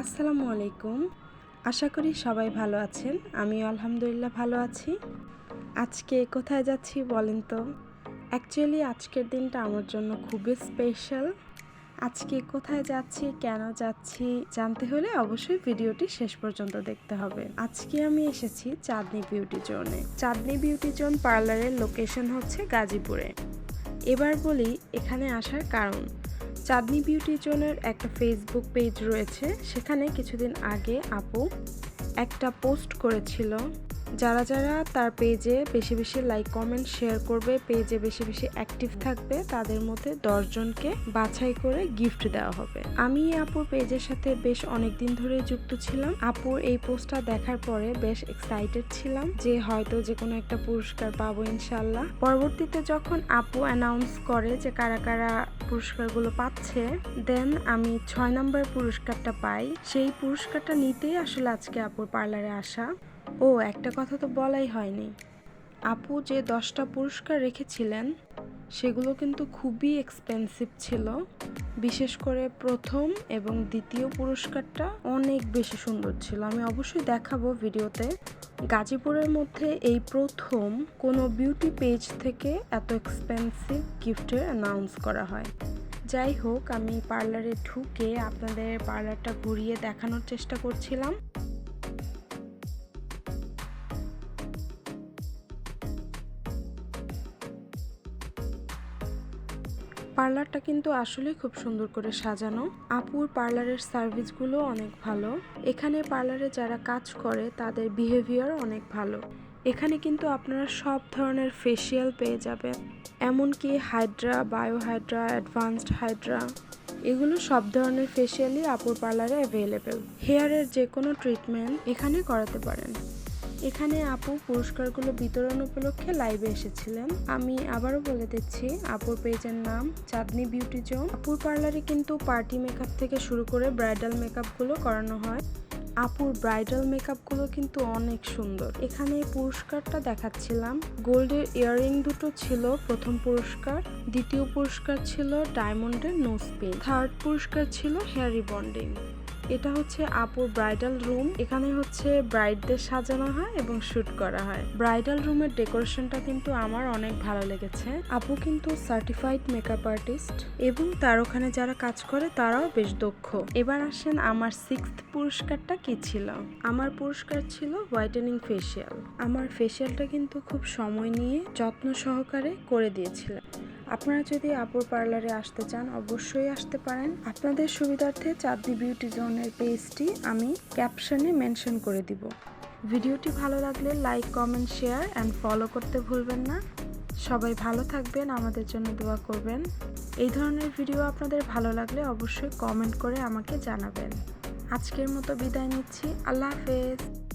আসসালামু আলাইকুম। আশা করি সবাই ভালো আছেন। আমিও আলহামদুলিল্লাহ ভালো আছি। আজকে কোথায় যাচ্ছি বলেন তো? অ্যাকচুয়ালি আজকের দিনটা আমার জন্য খুবই স্পেশাল আজকে কোথায় যাচ্ছি, কেন যাচ্ছি জানতে হলে অবশ্যই ভিডিওটি শেষ পর্যন্ত দেখতে হবে। আজকে আমি এসেছি চাঁদনি বিউটি জোনে। চাঁদনি বিউটি জোন পার্লারের লোকেশন হচ্ছে গাজীপুরে। এবার বলি এখানে আসার কারণ। চাঁদনি বিউটি জোনের একটা ফেসবুক পেজ রয়েছে। সেখানে কিছুদিন আগে আপু একটা পোস্ট করেছিল যারা যারা তার পেজে বেশি বেশি লাইক কমেন্ট শেয়ার করবে, পেজে বেশি বেশি অ্যাক্টিভ থাকবে, তাদের মধ্যে দশজনকে বাছাই করে গিফট দেওয়া হবে। আমি আপুর পেজের সাথে বেশ অনেক দিন ধরে যুক্ত ছিলাম। আপুর এই পোস্টটা দেখার পরে বেশ এক্সাইটেড ছিলাম যে হয়তো যে কোনো একটা পুরস্কার পাবো ইনশাল্লাহ। পরবর্তীতে যখন আপু অ্যানাউন্স করে যে কারা কারা পুরস্কারগুলো পাচ্ছে দেন আমি ছয় নম্বর পুরস্কারটা পাই। সেই পুরস্কারটা নিতেই আসলে আজকে আপুর পার্লারে আসা। ও, একটা কথা তো বলাই হয়নি। আপু যে দশটা পুরস্কার রেখেছিলেন, সেগুলো কিন্তু খুবই এক্সপেন্সিভ ছিল। বিশেষ করে প্রথম এবং দ্বিতীয় পুরস্কারটা অনেক বেশি সুন্দর ছিল। আমি অবশ্যই দেখাবো ভিডিওতে। গাজীপুরের মধ্যে এই প্রথম কোনো বিউটি পেজ থেকে এত এক্সপেন্সিভ গিফটের অ্যানাউন্স করা হয়। যাই হোক, আমি পার্লারে ঢুকে আপনাদের পার্লারটা ঘুরিয়ে দেখানোর চেষ্টা করছিলাম। পার্লারটা কিন্তু আসলেই খুব সুন্দর করে সাজানো। আপুর পার্লারের সার্ভিসগুলো অনেক ভালো। এখানে পার্লারে যারা কাজ করে, তাদের বিহেভিয়ার অনেক ভালো। এখানে কিন্তু আপনারা সব ধরনের ফেসিয়াল পেয়ে যাবেন। এমনকি হাইড্রা বায়োহাইড্রা অ্যাডভান্সড হাইড্রা এগুলো সব ধরনের ফেসিয়ালই আপুর পার্লারে অ্যাভেলেবেল হেয়ারের যে কোনো ট্রিটমেন্ট এখানে করাতে পারেন। এখানে আপু পুরস্কারগুলো বিতরণ উপলক্ষে লাইভে এসেছিলেন। আমি আবারও বলে দিচ্ছি, আপুর পেজের নাম চাঁদনি বিউটি জোন আপুর পার্লারে কিন্তু পার্টি মেকআপ থেকে শুরু করে ব্রাইডাল মেকআপগুলো করানো হয়। আপুর ব্রাইডাল মেকআপগুলো কিন্তু অনেক সুন্দর। এখানে পুরস্কারটা দেখাচ্ছিলাম। গোল্ডের ইয়াররিং দুটো ছিল প্রথম পুরস্কার, দ্বিতীয় পুরস্কার ছিল ডায়মন্ডের নোজ পিন থার্ড পুরস্কার ছিল হেয়ার রিবন্ডিং এটা হচ্ছে আপুর ব্রাইডাল রুম এখানে হচ্ছে ব্রাইডদের সাজানো হয় এবং শুট করা হয়। ব্রাইডাল রুমের ডেকোরেশনটা কিন্তু আমার অনেক ভালো লেগেছে। আপু কিন্তু সার্টিফাইড মেকআপ আর্টিস্ট এবং তার ওখানে যারা কাজ করে তারাও বেশ দক্ষ। এবার আসেন আমার সিক্স পুরস্কারটা কি ছিল? আমার পুরস্কার ছিল হোয়াইটেনিং ফেসিয়াল আমার ফেসিয়ালটা কিন্তু খুব সময় নিয়ে যত্ন সহকারে করে দিয়েছিলাম আপনারা যদি আপুর পার্লারে আসতে চান, অবশ্যই আসতে পারেন। আপনাদের সুবিধার্থে চাঁদনি বিউটি জোনের পেজটি আমি ক্যাপশনে মেনশন করে দিব। ভিডিওটি ভালো লাগলে like, comment, share and follow করতে ভুলবেন না। সবাই ভালো থাকবেন, আমাদের জন্য দোয়া করবেন। এই ধরনের ভিডিও আপনাদের ভালো লাগলে অবশ্যই কমেন্ট করে আমাকে জানাবেন। আজকের মতো বিদায় নিচ্ছি। আল্লাহ হাফেজ।